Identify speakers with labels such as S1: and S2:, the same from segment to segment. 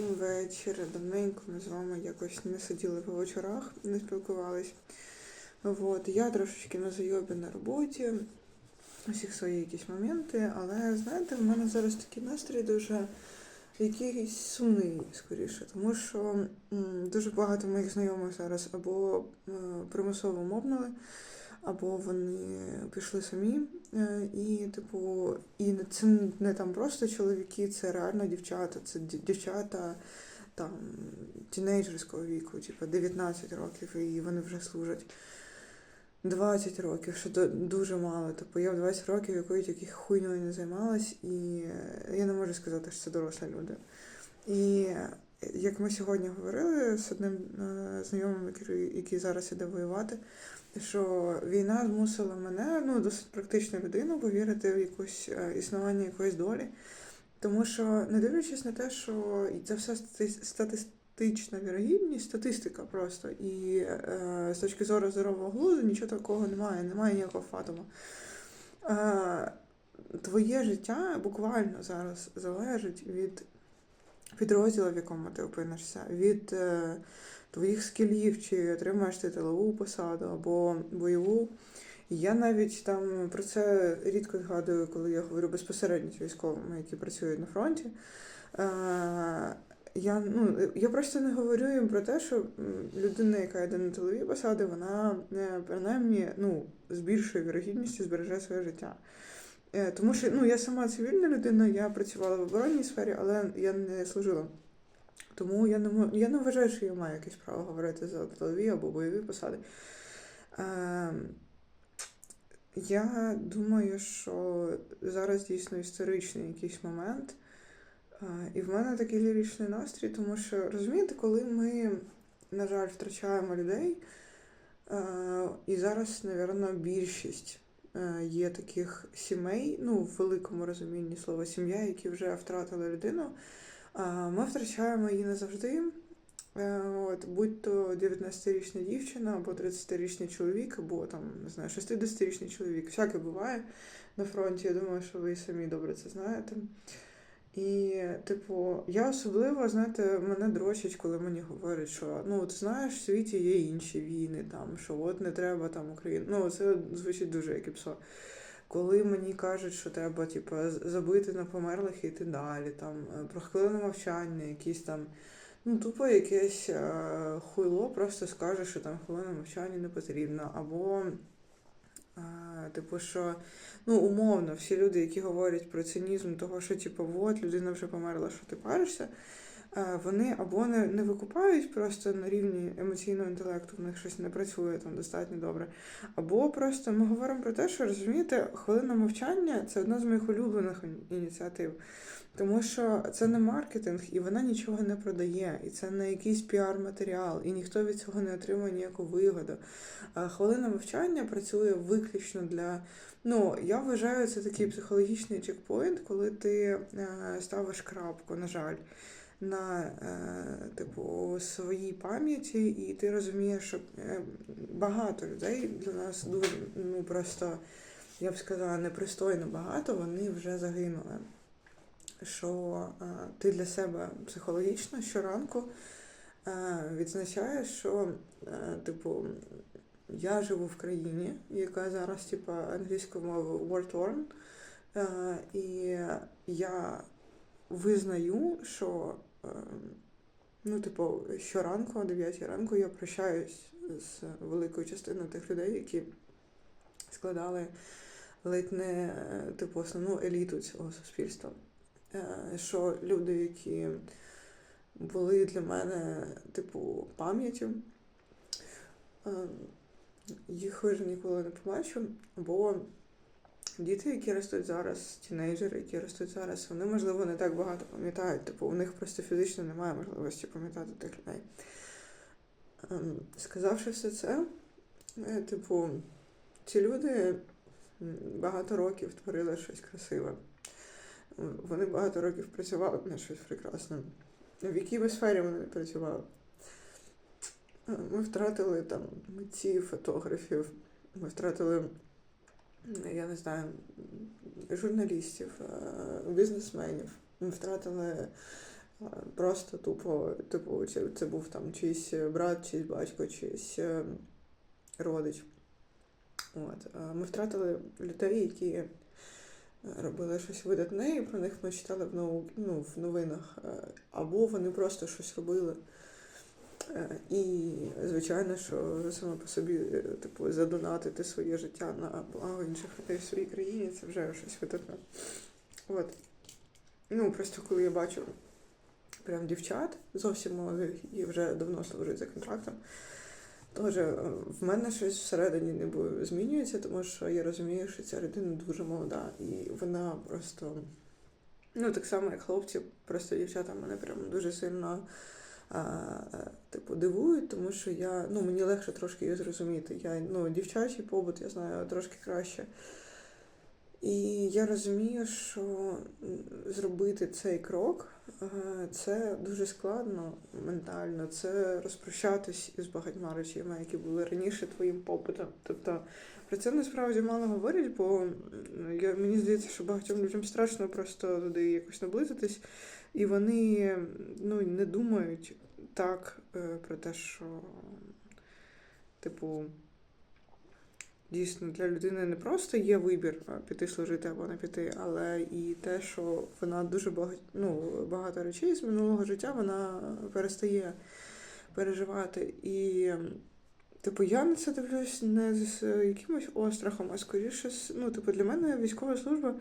S1: всім вечір. Давненько ми з вами якось не сиділи по вечорах, не спілкувались. От, я трошечки на зайобі на роботі, у всіх свої якісь моменти, але знаєте, в мене зараз такий настрій дуже якийсь сумний, скоріше, тому що дуже багато моїх знайомих зараз або е, примусово мовнили, або вони пішли самі. Е, І, типу, і це не там просто чоловіки, це реально дівчата. Це дівчата там тінейджерського віку, типу 19 років, і вони вже служать. 20 років, що до- дуже мало. Типу, я в 20 років якоюсь тільки хуйньою не займалась, і е, я не можу сказати, що це дорослі люди. І як ми сьогодні говорили з одним е, знайомим, який, зараз іде воювати, що війна змусила мене, ну, досить практичну людину, повірити в якусь е, існування якоїсь долі. Тому що, не дивлячись на те, що це все статистична вірогідність, статистика просто. І е, з точки зору здорового глузду нічого такого немає, немає ніякого фатуму. Е, твоє життя буквально зараз залежить від підрозділу, в якому ти опинишся, від е, твоїх скілів, чи отримаєш ти тилову посаду або бойову. Я навіть там про це рідко згадую, коли я говорю безпосередньо з військовими, які працюють на фронті. Е, я, ну, я просто не говорю їм про те, що людина, яка йде на тилові посади, вона е, принаймні ну, з більшою вірогідністю збереже своє життя. Е, Тому що ну, я сама цивільна людина, я працювала в оборонній сфері, але я не служила. Тому я не, я не вважаю, що я маю якесь право говорити за тилові або бойові посади. Е, я думаю, що зараз дійсно історичний якийсь момент. Е, І в мене такий ліричний настрій, тому що розумієте, коли ми, на жаль, втрачаємо людей, е, і зараз, напевно, більшість є таких сімей, ну, в великому розумінні слова сім'я, які вже втратили людину, е, ми втрачаємо її назавжди. Е, От, будь то 19-річна дівчина, або 30-річний чоловік, або там, не знаю, 60-річний чоловік. Всяке буває на фронті. Я думаю, що ви самі добре це знаєте. І, типу, я особливо, знаєте, мене дрочать, коли мені говорять, що ну от знаєш, в світі є інші війни, там, що от не треба там Україну. Ну, це звучить дуже як і псо. Коли мені кажуть, що треба, типу, забити на померлих і йти далі, там, е, про хвилину мовчання, якісь там. Ну, тупо якесь е, хуйло просто скаже, що там хвилина мовчання не потрібна. Або, типу, що ну, умовно, всі люди, які говорять про цинізм того, що типу, от людина вже померла, що ти паришся, вони або не, не викупають просто на рівні емоційного інтелекту, в них щось не працює там достатньо добре. Або просто ми говоримо про те, що розумієте, хвилина мовчання це одна з моїх улюблених ініціатив. Тому що це не маркетинг, і вона нічого не продає, і це не якийсь піар-матеріал, і ніхто від цього не отримує ніяку вигоду. Хвилина мовчання працює виключно для. Ну, я вважаю, це такий психологічний чекпоінт, коли ти е, ставиш крапку, на жаль, на е, типу своїй пам'яті, і ти розумієш, що е, багато людей для нас дуже ну просто я б сказала, непристойно багато, вони вже загинули. Що е, ти для себе психологічно щоранку відзначаєш, що, типу, я живу в країні, яка зараз, типу, англійською мовою war-torn, е, і я визнаю, що ну, типу, щоранку о 9 ранку я прощаюсь з великою частиною тих людей, які складали ледь не е, типу основну еліту цього суспільства. Е, Що люди, які були для мене, типу, пам'яттю, е, їх вже ніколи не побачу. Бо діти, які ростуть зараз, тінейджери, які ростуть зараз, вони, можливо, не так багато пам'ятають. Типу, у них просто фізично немає можливості пам'ятати тих людей. Ем, Сказавши все це, е, типу, ці люди багато років творили щось красиве. Вони багато років працювали над щось прекрасне. В якій би сфері вони не працювали. Е, Ми втратили там митців, фотографів, ми втратили, я не знаю, журналістів, е, бізнесменів. Ми втратили Просто тупо, типу, це, був там чийсь брат, чийсь батько, чийсь е, родич. От. Ми втратили людей, які е, робили щось видатне, і про них ми читали в, нау... ну, в новинах. Е, Або вони просто щось робили. І, звичайно, що саме по собі, е, типу, задонатити своє життя на благо інших людей в своїй країні, це вже щось видатне. От. Ну, просто коли я бачу прям дівчат зовсім молодих і вже давно служать за контрактом, теж е, в мене щось всередині ніби змінюється, тому що я розумію, що ця людина дуже молода, і вона просто, ну так само, як хлопці, просто дівчата мене прям дуже сильно типу, дивують, тому що я, ну, мені легше трошки її зрозуміти. Я, ну, дівчачий побут, я знаю трошки краще. І я розумію, що зробити цей крок е, це дуже складно ментально. Це розпрощатись із багатьма речами, які були раніше твоїм попитом. Тобто про це насправді мало говорять, бо я, мені здається, що багатьом людям страшно просто туди якось наблизитись, і вони ну, не думають так е, про те, що, типу. Дійсно, для людини не просто є вибір піти служити або не піти, але і те, що вона дуже багато, ну, багато речей з минулого життя вона перестає переживати. І, типу, я на це дивлюсь не з якимось острахом, а скоріше, ну, типу, для мене військова служба,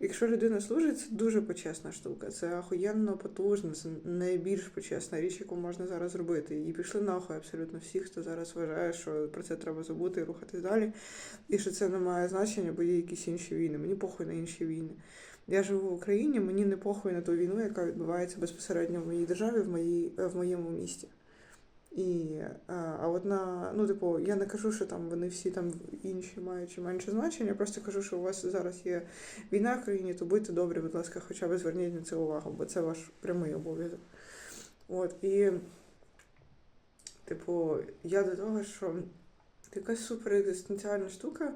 S1: якщо людина служить, це дуже почесна штука. Це охуєнно потужна, це найбільш почесна річ, яку можна зараз зробити. І пішли нахуй абсолютно всі, хто зараз вважає, що про це треба забути і рухатись далі. І що це не має значення, бо є якісь інші війни. Мені похуй на інші війни. Я живу в Україні, мені не похуй на ту війну, яка відбувається безпосередньо в моїй державі, в, моїй, в моєму місті. І, а, а от на, ну, типу, я не кажу, що там вони всі там інші мають чи менше значення, я просто кажу, що у вас зараз є війна в країні, то будьте добрі, будь ласка, хоча б зверніть на це увагу, бо це ваш прямий обов'язок. От, і, типу, я до того, що якась суперекзистенціальна штука,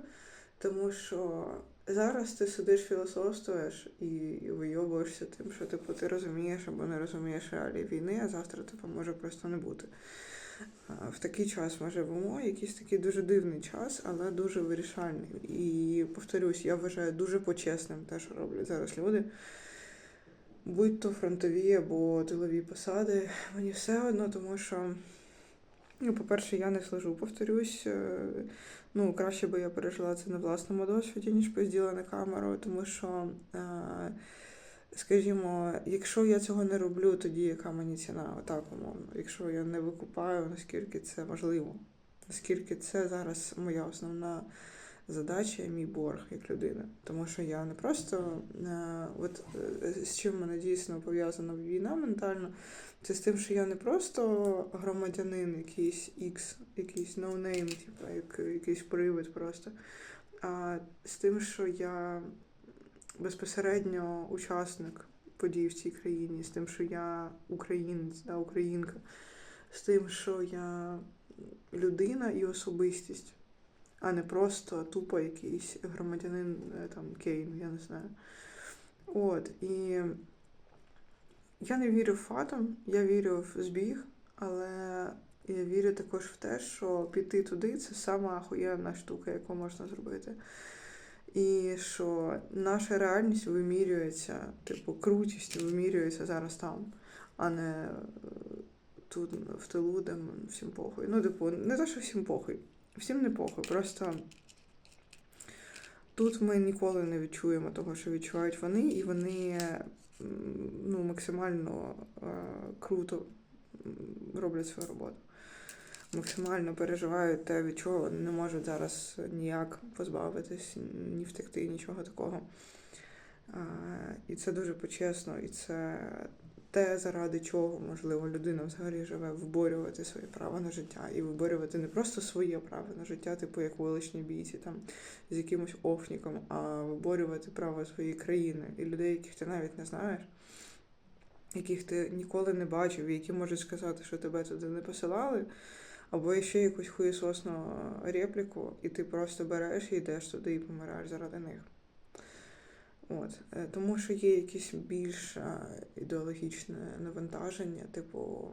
S1: тому що зараз ти сидиш філософствуєш і, вийобуєшся тим, що типу ти розумієш або не розумієш реалії війни, а завтра типу може просто не бути. В такий час ми живемо, якийсь такий дуже дивний час, але дуже вирішальний. І повторюсь, я вважаю дуже почесним те, що роблять зараз люди. Будь то фронтові або тилові посади, мені все одно, тому що, ну, по-перше, я не служу, повторюсь. е, Ну, краще би я пережила це на власному досвіді, ніж позділа на камеру, тому що, е, скажімо, якщо я цього не роблю, тоді яка мені ціна, отак умовно. Якщо я не викупаю, наскільки це важливо, наскільки це зараз моя основна задача, мій борг як людина. Тому що я не просто е, от е, з чим мене дійсно пов'язана війна ментально, це з тим, що я не просто громадянин, якийсь X, якийсь ноунейм, типу, як якийсь привид просто. А з тим, що я безпосередньо учасник подій в цій країні, з тим, що я українець, да, українка, з тим, що я людина і особистість, а не просто тупо якийсь громадянин е, там Кейн, я не знаю. От, і я не вірю в фатум, я вірю в збіг, але я вірю також в те, що піти туди це сама охуєнна штука, яку можна зробити. І що наша реальність вимірюється, типу, крутістю вимірюється зараз там, а не е, тут в тилу, де всім похуй. Ну, типу, не те, що всім похуй. Всім не похуй. Просто тут ми ніколи не відчуємо того, що відчувають вони, і вони ну, максимально е, круто роблять свою роботу. Максимально переживають те, від чого не можуть зараз ніяк позбавитись, ні втекти, нічого такого. А, І це дуже почесно, і це те, заради чого, можливо, людина взагалі живе, виборювати своє право на життя і виборювати не просто своє право на життя, типу як вуличні бійці там з якимось офніком, а виборювати право своєї країни і людей, яких ти навіть не знаєш, яких ти ніколи не бачив, які можуть сказати, що тебе туди не посилали. Або ще якусь хуєсосну репліку, і ти просто береш і йдеш туди і помираєш заради них. От, е, тому що є якесь більш е, ідеологічне навантаження, типу,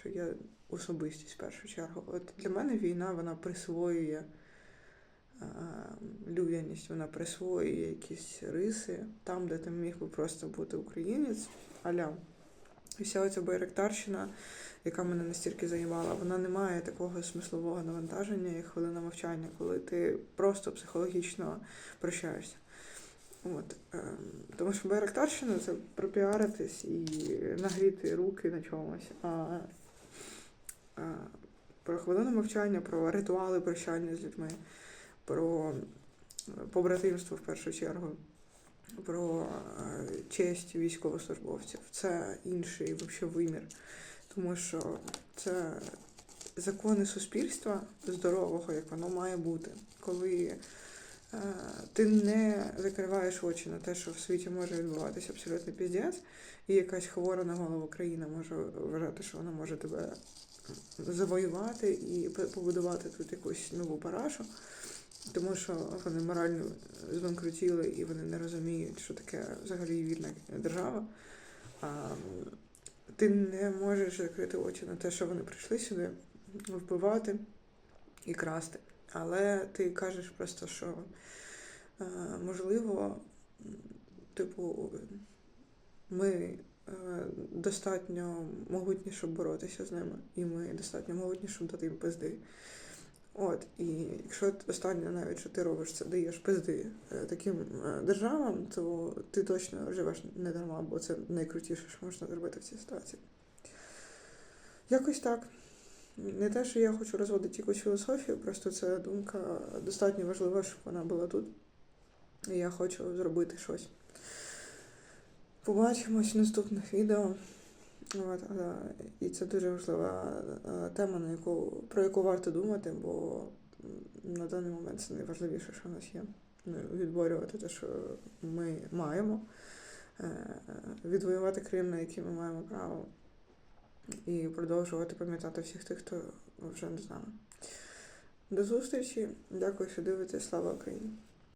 S1: що є особистість в першу чергу. От для мене війна вона присвоює е, людяність, вона присвоює якісь риси там, де ти міг би просто бути українець, аля. І вся оця байректарщина, яка мене настільки заїбала, вона не має такого смислового навантаження, як хвилина мовчання, коли ти просто психологічно прощаєшся. От, ем, тому що байрактарщина це пропіаритись і нагріти руки на чомусь. А, про хвилину мовчання, про ритуали прощання з людьми, про побратимство в першу чергу, про е, честь військовослужбовців. Це інший вообще вимір. Тому що це закони суспільства здорового, як воно має бути, коли ти не закриваєш очі на те, що в світі може відбуватися абсолютно піздець, і якась хвора на голову країна може вважати, що вона може тебе завоювати і побудувати тут якусь нову парашу, тому що вони морально збанкрутіли і вони не розуміють, що таке взагалі вільна держава. Ти не можеш закрити очі на те, що вони прийшли сюди вбивати і красти. Але ти кажеш просто, що е, можливо, типу, ми е, достатньо могутні, щоб боротися з ними, і ми достатньо могутні, щоб дати їм пизди. От, і якщо останнє навіть що ти робиш, це даєш пизди е, таким державам, то ти точно живеш не дарма, бо це найкрутіше, що можна зробити в цій ситуації. Якось так. Не те, що я хочу розводити якусь філософію, просто ця думка достатньо важлива, щоб вона була тут. І я хочу зробити щось. Побачимось в наступних відео. От, е, і це дуже важлива е, тема, на яку, про яку варто думати, бо на даний момент це найважливіше, що в нас є. Ну, Відборювати те, що ми маємо, е, відвоювати Крим, на який ми маємо право, і продовжувати пам'ятати всіх тих, хто вже не з нами. До зустрічі. Дякую, що дивитесь. Слава Україні!